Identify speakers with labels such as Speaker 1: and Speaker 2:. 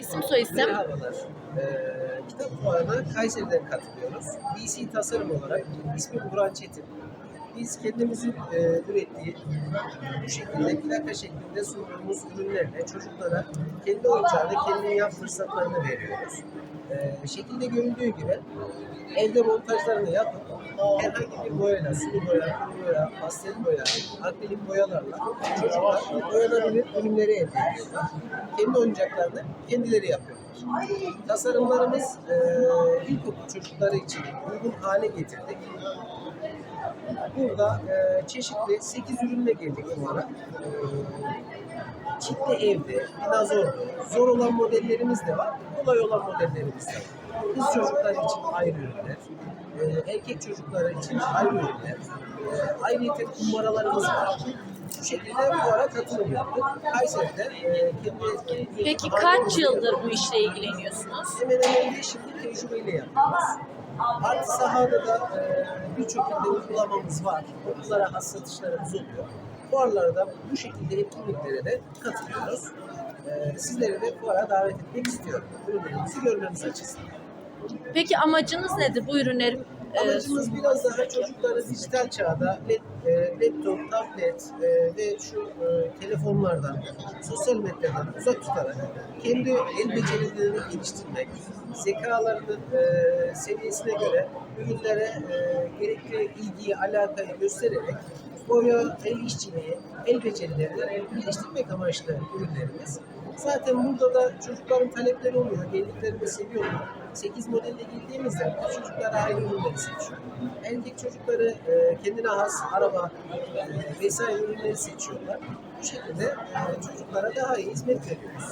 Speaker 1: İsim soy isim.
Speaker 2: Merhabalar. Ee, kitap fuarına Kayseri'den katılıyoruz. DC Tasarım olarak ismi Burhan Çetin. Biz kendimizin e, ürettiği bu şekilde plaka şeklinde sunduğumuz ürünlerle çocuklara kendi oyuncağını kendini yap fırsatlarını veriyoruz. Ee, şekilde göründüğü gibi evde montajlarını yapıp herhangi bir boyayla, sulu boya, kuru boya, pastel boya, akrilik boyalarla çocuklar boyanabilir ürünleri elde ediyorlar. Kendi oyuncaklarını kendileri yapıyorlar. Tasarımlarımız e, ilkokul çocukları için uygun hale getirdik. Burada e, çeşitli 8 ürünle geldik fuara. E, çiftli evde, dinozordu, zor olan modellerimiz de var, kolay olan modellerimiz de var. Kız çocuklar için ayrı ürünler, e, erkek çocukları için ayrı ürünler, e, ayrıca kumbaralarımız var. Bu şekilde fuara katılım yaptık. Kayseri'de e, kendi...
Speaker 1: Peki kaç yıldır bu işle ilgileniyorsunuz?
Speaker 2: Hemen hemen bir şimdi tecrübeyle yapıyoruz. Artı sahada da e, birçok ilde uygulamamız var. Okullara has satışlarımız oluyor. Fuarlarda bu şekilde etkinliklere de katılıyoruz. E, sizleri de fuara davet etmek istiyorum. Ürünlerimizi görmemiz açısından.
Speaker 1: Peki amacınız nedir bu ürünlerin? e,
Speaker 2: Amacımız biraz daha çocukları dijital çağda e, laptop, tablet e, ve şu e, telefonlardan, sosyal medyadan uzak tutarak kendi el becerilerini geliştirmek, zekalarının e, seviyesine göre ürünlere e, gerekli ilgiyi, alakayı göstererek boya, el işçiliği, el becerilerini geliştirmek amaçlı ürünlerimiz. Zaten burada da çocukların talepleri oluyor, geldiklerini seviyorlar. 8 modelle girdiğimizde bu çocuklar ayrı ürünleri seçiyor. Erkek çocukları e, kendine has araba e, vesaire ürünleri seçiyorlar. Bu şekilde e, çocuklara daha iyi hizmet veriyoruz.